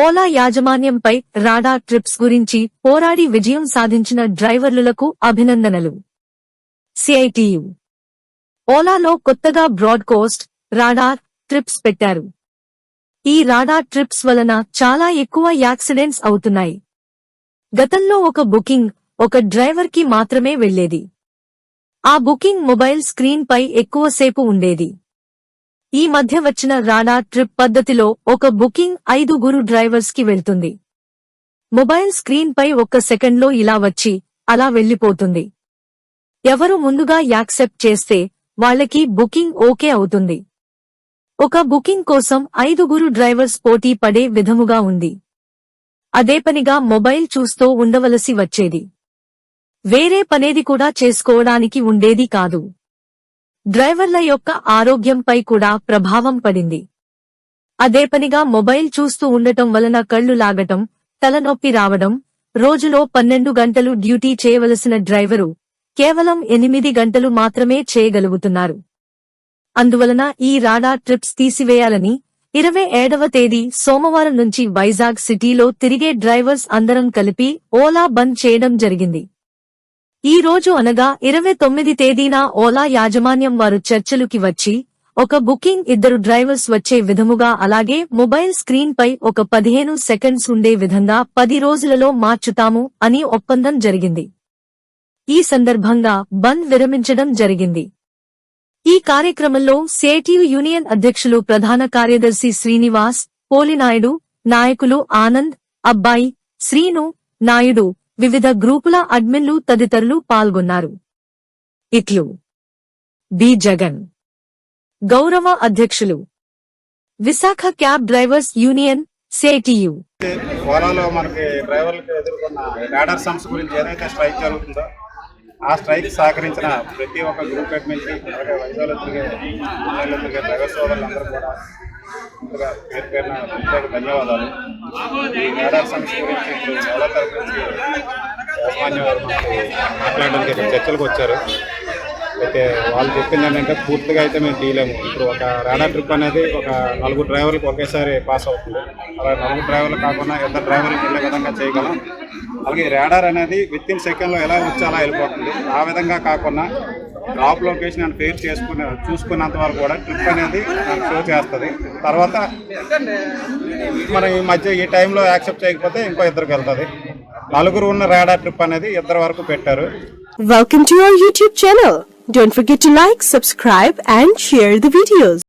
ఓలా యాజమాన్యంపై రాడా ట్రిప్స్ గురించి పోరాడి విజయం సాధించిన డ్రైవర్లులకు అభినందనలు. సిఐటియు. ఓలాలో కొత్తగా బ్రాడ్కోస్ట్ రాడార్ ట్రిప్స్ పెట్టారు. ఈ రాడార్ ట్రిప్స్ వలన చాలా ఎక్కువ యాక్సిడెంట్స్ అవుతున్నాయి. గతంలో ఒక బుకింగ్ ఒక డ్రైవర్కి మాత్రమే వెళ్ళేది ఆ బుకింగ్ మొబైల్ స్క్రీన్పై ఎక్కువసేపు ఉండేది. ఈ మధ్య వచ్చిన రానా ట్రిప్ పద్ధతిలో ఒక బుకింగ్ ఐదుగురు డ్రైవర్స్కి వెళ్తుంది. మొబైల్ స్క్రీన్ పై ఒక్క సెకండ్లో ఇలా వచ్చి అలా వెళ్ళిపోతుంది ఎవరు ముందుగా యాక్సెప్ట్ చేస్తే వాళ్ళకి బుకింగ్ ఓకే అవుతుంది. ఒక బుకింగ్ కోసం ఐదుగురు డ్రైవర్స్ పోటీ పడే విధముగా ఉంది. అదే పనిగా మొబైల్ చూస్తూ ఉండవలసి వచ్చేది. వేరే పనేది కూడా చేసుకోవడానికి ఉండేది కాదు. డ్రైవర్ల యొక్క ఆరోగ్యంపై కూడా ప్రభావం పడింది. అదే పనిగా మొబైల్ చూస్తూ ఉండటం వలన కళ్ళు లాగటం తలనొప్పి రావడం రోజులో పన్నెండు గంటలు డ్యూటీ చేయవలసిన డ్రైవరు కేవలం ఎనిమిది గంటలు మాత్రమే చేయగలుగుతున్నారు. అందువలన ఈ రాడా ట్రిప్స్ తీసివేయాలని ఇరవై ఏడవ తేదీ సోమవారం నుంచి వైజాగ్ సిటీలో తిరిగే డ్రైవర్స్ అందరం కలిపి ఓలా బంద్ చేయడం జరిగింది. ఈ రోజు అనగా ఇరవై తొమ్మిది తేదీన ఓలా యాజమాన్యం వారు చర్చలుకి వచ్చి ఒక బుకింగ్ ఇద్దరు డ్రైవర్స్ వచ్చే విధముగా అలాగే మొబైల్ స్క్రీన్ పై ఒక పదిహేను సెకండ్స్ ఉండే విధంగా పది రోజులలో మార్చుతాము అని ఒప్పందం జరిగింది. ఈ సందర్భంగా బంద్ విరమించడం జరిగింది. ఈ కార్యక్రమంలో సేటియు యూనియన్ అధ్యక్షులు ప్రధాన కార్యదర్శి శ్రీనివాస్ పోలినాయుడు నాయకులు ఆనంద్ అబ్బాయి శ్రీను నాయుడు వివిధ గ్రూపుల అడ్మిన్లు తదితరులు పాల్గొన్నారు. ఇట్లు. బి. జగన్. గౌరవ అధ్యక్షులు. విశాఖ క్యాబ్ డ్రైవర్స్ యూనియన్ సేటియు. ఓలాలో మనకి డ్రైవర్లకు ఎదుర్కొన్న రాడర్ సంస్థ గురించి ఏదైతే స్ట్రైక్ జరుగుతుందో ఆ స్ట్రైక్ సహకరించిన ప్రతి ఒక్క గ్రూప్ హెడ్ నుంచి అలాగే వైజాగ్లో తిరిగే డ్రైవర్ సోదరులందరూ కూడా ముందుగా పేరు పేరున ధన్యవాదాలు. ఈ రాడర్ సమస్య గురించి ఇప్పుడు తరపు నుంచి యాజమాన్యం వారు మాట్లాడడానికి చర్చలకు వచ్చారు. అయితే వాళ్ళు చెప్పింది ఏంటంటే పూర్తిగా అయితే మేము తీయలేము. ఇప్పుడు ఒక రాడా ట్రిప్ అనేది ఒక నలుగురు డ్రైవర్లకు ఒకేసారి పాస్ అవుతుంది. అలా నలుగురు డ్రైవర్లు కాకుండా ఇద్దరు డ్రైవర్లకు వెళ్ళే విధంగా చేయగలం. అలాగే రాడార్ అనేది విత్ ఇన్ సెకండ్లో ఎలా వచ్చి అలా వెళ్ళిపోతుంది. ఆ విధంగా కాకుండా డ్రాప్ లొకేషన్ అని పేరు చేసుకునే చూసుకున్నంత వరకు కూడా ట్రిప్ అనేది షో చేస్తుంది. తర్వాత మనం ఈ మధ్య ఈ టైంలో యాక్సెప్ట్ చేయకపోతే ఇంకో ఇద్దరికి వెళ్తుంది. నలుగురు ఉన్న రాడార్ ట్రిప్ అనేది ఇద్దరు వరకు పెట్టారు. Welcome to your YouTube channel don't forget to like subscribe and share the videos